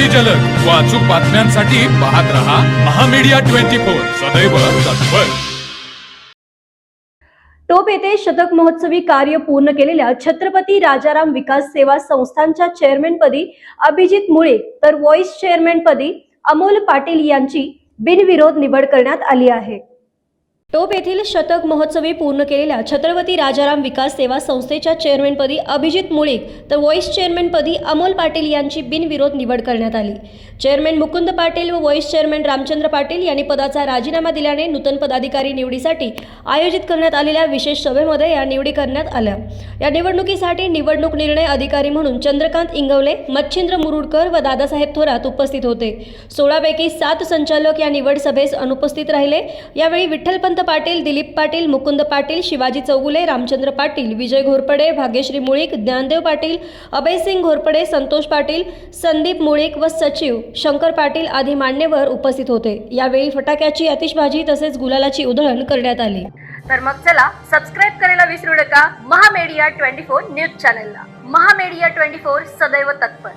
अगदी जलद. व अचूक बातम्यांसाठी पाहत रहा महामीडिया ट्वेंटी फोर. सदैव तत्पर. टोप येथे शतक महोत्सवी कार्य पूर्ण केलेल्या छत्रपती राजाराम विकास सेवा संस्थांच्या चेअरमॅनपदी अभिजित मुळे तर व्हॉइस चेअरमॅनपदी अमोल पाटील यांची बिनविरोध निवड करण्यात आली आहे. टोप येथील शतक महोत्सवी पूर्ण केलेल्या छत्रपती राजाराम विकास सेवा संस्थेच्या चेअरमॅनपदी अभिजित मुळीक तर व्हॉइस चेअरमॅनपदी अमोल पाटील यांची बिनविरोध निवड करण्यात आली. चेअरमॅन मुकुंद पाटील व व्हॉइस चेअरमॅन रामचंद्र पाटील यांनी पदाचा राजीनामा दिल्याने नूतन पदाधिकारी निवडीसाठी आयोजित करण्यात आलेल्या विशेष सभेमध्ये या निवडी करण्यात आल्या. या निवडणुकीसाठी निवडणूक निर्णय अधिकारी म्हणून चंद्रकांत इंगवले मच्छिंद्र मुरुडकर व दादासाहेब थोरात उपस्थित होते. सोळापैकी सात संचालक या निवड सभेस अनुपस्थित राहिले. यावेळी विठ्ठलपंत पाटील दिलीप पाटील मुकुंद पाटील शिवाजी चौगुले रामचंद्र पाटील विजय घोरपडे भाग्यश्री मुळीक ज्ञानदेव पाटील अभयसिंग घोरपडे संतोष पाटील संदीप मुळीक व सचिव शंकर पाटील आदी मान्यवर उपस्थित होते. यावेळी फटाक्याची आतिषबाजी तसेच गुलालाची उधळण करण्यात आली. तर मग चला सबस्क्राईब करायला विसरू नका. महामेडिया ट्वेंटी फोर न्यूज चॅनलला. महामेडिया ट्वेंटी फोर सदैव तत्पर.